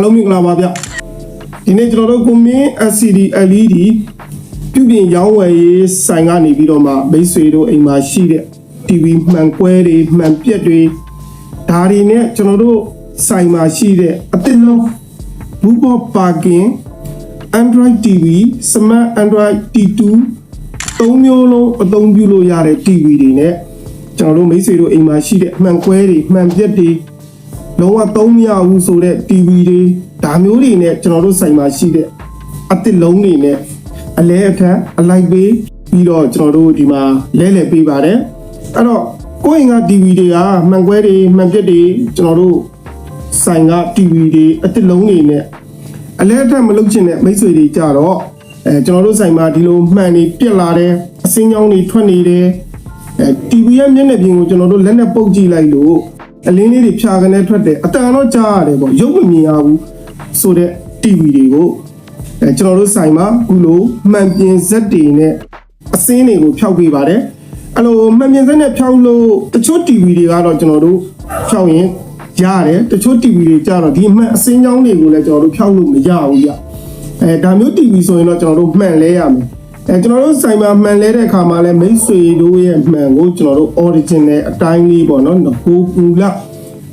အားလုံးမင်္ဂလာပါဗျဒီနေ့ကျွန်တော်တို့ကွန်မင်း LCD LED ပြုပြင်ရောင်းဝယ်ရေးဆိုင်ကနေပြီးတော့မှမိတ်ဆွေတို့အိမ်မှာရှိတဲ့ TV မှန်ကွဲတွေမှန်ပြက်တွေဒါတွေနဲ့ကျွန်တော်တို့ဆိုင်မှာရှိတဲ့အသစ်လုံးဘူဘောပါကင် Android TV Smart Android T2 သုံးမျိုးလုံးအသုံးပြုလို့ရတဲ့ TV တွေနဲ့ကျွန်တော်တို့မိတ်ဆွေတို့အိမ်မှာရှိတဲ့မှန်ကွဲတွေမှန်ပြက်တွေ လုံးဝသုံးမရဘူးဆိုတဲ့ TV တွေဒါမျိုးတွေနဲ့ကျွန်တော်တို့ဆိုင်မှာရှိတဲ့အသစ်လုံးတွေနဲ့အလဲအထက်အလိုက်ပေးပြီးတော့ကျွန်တော်တို့ဒီမှာလဲလှယ်ပေးပါတယ်အဲ့တော့ကိုယ့်အိမ်က TV တွေကမှန်ကွဲတွေမှန်ပြက်တွေကျွန်တော်တို့ဆိုင်က TV တွေအသစ်လုံးတွေနဲ့အလဲအထက်မလုပ်ချင်တဲ့မိတ်ဆွေတွေကြတော့အဲကျွန်တော်တို့ဆိုင်မှာဒီလိုမှန်နေပြက်လာတယ်အစင်းကြောင်းတွေထွက်နေတယ်အဲ TV ရဲ့မျက်နှာပြင်ကိုကျွန်တော်တို့လက်နဲ့ပုတ်ကြည့်လိုက်လို့ အလင်းလေးတွေဖြာကနေထွက်တယ်အတန်တော့ကြားရတယ်ပေါ့ရုပ်မမြင်ရဘူးဆိုတဲ့ TV တွေကိုအဲကျွန်တော်တို့ဆိုင်မှာအခုလိုမှန်ပြင်ဇက်တွေနဲ့အစင်းတွေကိုဖျောက်ပေးပါတယ်အဲ့လိုမှန်ပြင်ဇက်နဲ့ဖျောက်လို့တချို့ TV တွေကတော့ကျွန်တော်တို့ဖျောက်ရင်ရတယ်တချို့ TV တွေကြတော့ဒီမှန်အစင်းကြောင်းတွေကိုလည်းကျွန်တော်တို့ဖျောက်လို့မရဘူးကြအဲဒါမျိုး TV ဆိုရင်တော့ကျွန်တော်တို့မှန်လဲရမယ် အဲကျွန်တော်တို့ဆိုင်မှာမှန်လဲတဲ့အခါမှာလည်းမိတ်ဆွေတို့ရဲ့မှန်ကိုကျွန်တော်တို့ original အတိုင်းလေးပေါ့နော်ကိုကူလာ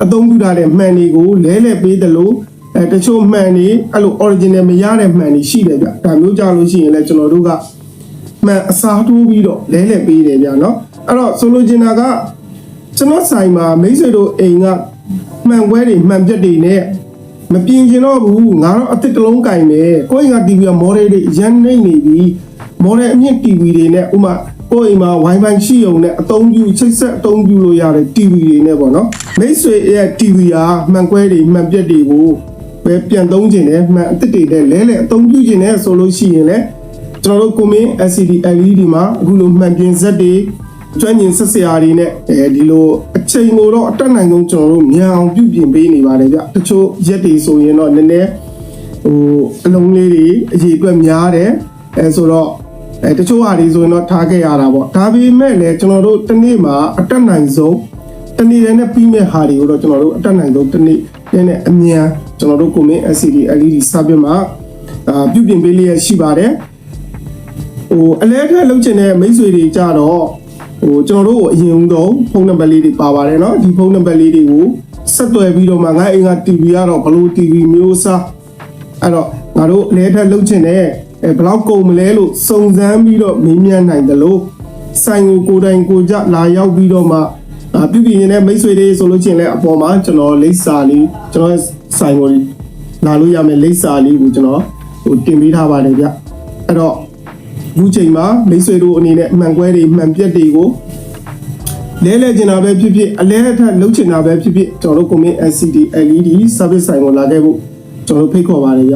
အသုံးပြုထားတဲ့မှန်တွေကိုလဲလဲပေးတယ်လို့အဲတချို့မှန်တွေအဲ့လို original မရတဲ့မှန်တွေရှိတယ်ဗျဒါမျိုးကြလို့ရှိရင်လည်းကျွန်တော်တို့ကမှန်အစားထိုးပြီးတော့လဲလဲပေးတယ်ဗျနော်အဲ့တော့ဆိုလိုချင်တာကကျွန်တော်ဆိုင်မှာမိတ်ဆွေတို့အိမ်ကမှန်ပွဲတွေမှန်ပြက်တွေနဲ့မပြင်ကျင်တော့ဘူးငါတော့အစ်စ်တစ်လုံးကင်မယ်ကိုယ့်အိမ်က TV က model တွေရန်နေနေပြီ model အမြင့် TV တွေနဲ့ဥမာကိုယ့်အိမ်မှာ Wi-Fi ရှိုံနဲ့အသုံးပြုချိတ်ဆက်အသုံးပြုလို့ရတဲ့ TV တွေနဲ့ပေါ့နော်မိတ်ဆွေရဲ့ TV ဟာမှန်ကွဲတွေမှန်ပြက်တွေကိုပဲပြန်သုံးခြင်းနဲ့မှန်အစ်စ်တွေနဲ့လဲလဲအသုံးပြုခြင်းနဲ့ဆိုလို့ရှိရင်လည်းကျွန်တော်တို့ကွန်မင်း LCD LED မှာအခုလိုမှန်ပြင်စက်တွေကျွမ်းကျင်ဆက်စရာတွေနဲ့အဲဒီလိုအချိန်ကိုတော့အတက်နိုင်ဆုံးကျွန်တော်တို့မြန်အောင်ပြုပြင်ပေးနေပါတယ်ဗျတချို့ရက်တွေဆိုရင်တော့နည်းနည်းဟိုအလုံးလေးတွေအရေးအတွက်များတယ်အဲဆိုတော့ အဲတချို့ဟာတွေဆိုရင်တော့ထားခဲ့ရတာပေါ့ဒါပေမဲ့လည်းကျွန်တော်တို့တစ်နေ့မှာအတက်နိုင်ဆုံးတနေ့တည်းနဲ့ပြီးမဲ့ဟာတွေကိုတော့ကျွန်တော်တို့အတက်နိုင်ဆုံးတစ်နေ့နဲ့အမြန်ကျွန်တော်တို့ကွန်မင်း LCD LED စာပြမှာအာပြုပြင်ပေးလျက်ရှိပါတယ်ဟိုအလဲထက်လုပ်ချင်တဲ့မိတ်ဆွေတွေကြတော့ဟိုကျွန်တော်တို့အရင်ဦးဆုံးဖုန်းနံပါတ်လေးတွေပါပါတယ်เนาะဒီဖုန်းနံပါတ်လေးတွေကိုဆက်သွယ်ပြီးတော့မှငါအိမ်က TV ကတော့ဘလို့ TV မျိုးစားအဲ့တော့ငါတို့အလဲထက်လုပ်ချင်တဲ့ အဲဘလောက်ကုန်မလဲလို့စုံစမ်းပြီးတော့မေးမြန်းနိုင်တယ်လို့ဆိုင်ကိုကိုယ်တိုင်ကိုကြလာရောက်ပြီးတော့မှအာပြုပြင်နေတဲ့မိတ်ဆွေတွေဆိုလို့ချင်းလည်းအပေါ်မှာကျွန်တော်လိပ်စာလေးကျွန်တော်ဆိုင်ကိုလာလို့ရမယ်လိပ်စာလေးကိုကျွန်တော်ဟိုတင်ပေးထားပါတယ်ဗျအဲ့တော့အခုချိန်မှာမိတ်ဆွေတို့အနေနဲ့အမှန်ကွဲတွေမှန်ပြက်တွေကိုလဲလဲကျင်တာပဲဖြစ်ဖြစ်အလဲအထက်လှုပ်ချင်တာပဲဖြစ်ဖြစ်ကျွန်တော်တို့ကွန်မင်း LCD LED service ဆိုင်ကိုလာခဲ့ဖို့ကျွန်တော်တို့ဖိတ်ခေါ်ပါတယ်ဗျ